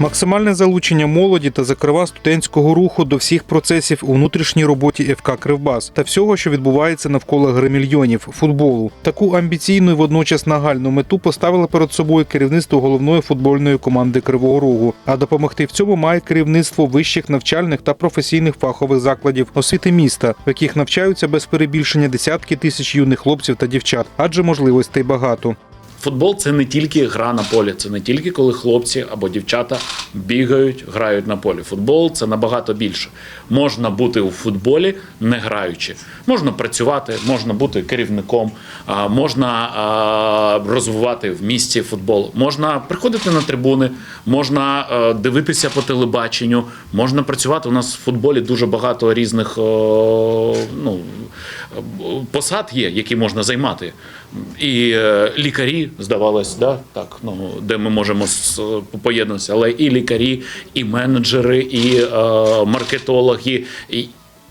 Максимальне залучення молоді та закрива студентського руху до всіх процесів у внутрішній роботі ФК Кривбас та всього, що відбувається навколо гри мільйонів футболу. Таку амбіційну і водночас нагальну мету поставили перед собою керівництво головної футбольної команди Кривого Рогу. А допомогти в цьому має керівництво вищих навчальних та професійних фахових закладів освіти міста, в яких навчаються без перебільшення десятки тисяч юних хлопців та дівчат, адже можливостей багато. Футбол це не тільки гра на полі, це не тільки коли хлопці або дівчата бігають, грають на полі. Футбол це набагато більше. Можна бути у футболі не граючи. Можна працювати, можна бути керівником, можна розвивати в місті футбол, можна приходити на трибуни, можна е, дивитися по телебаченню, можна працювати. У нас в футболі дуже багато різних ну, посад є, які можна займати. І е, здавалось, да? так, ну, де ми можемо поєднатися, але і лікарі, і менеджери, і е, маркетологи, і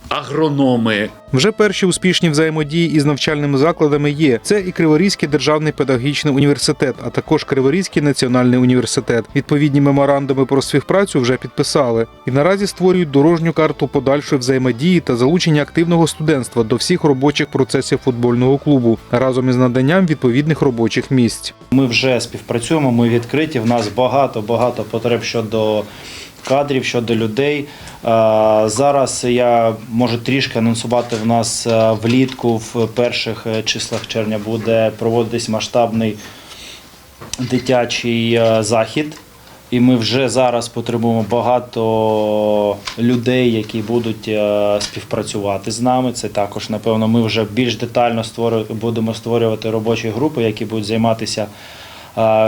агрономи. Вже перші успішні взаємодії із навчальними закладами є. Це і Криворізький державний педагогічний університет, а також Криворізький національний університет. Відповідні меморандуми про співпрацю вже підписали і наразі створюють дорожню карту подальшої взаємодії та залучення активного студентства до всіх робочих процесів футбольного клубу разом із наданням відповідних робочих місць. Ми вже співпрацюємо, ми відкриті. В нас багато багато потреб щодо кадрів, щодо людей. Е, Зараз я можу трішки анонсувати. В нас е, влітку, в перших е, числах червня, буде проводитись масштабний дитячий захід. І ми вже зараз потребуємо багато людей, які будуть співпрацювати з нами. Це також, напевно, ми вже більш детально створю- будемо створювати робочі групи, які будуть займатися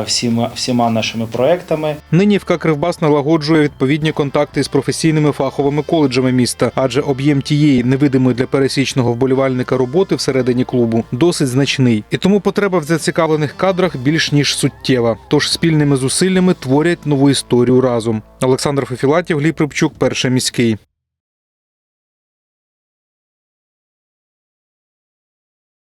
всіма, всіма нашими проектами. Нині ФК Кривбас налагоджує відповідні контакти з професійними фаховими коледжами міста, адже об'єм тієї невидимої для пересічного вболівальника роботи всередині клубу досить значний, і тому потреба в зацікавлених кадрах більш ніж суттєва. Тож спільними зусиллями творять нову історію разом. Олександр Фефілатів, Гліб Рибчук, перший міський.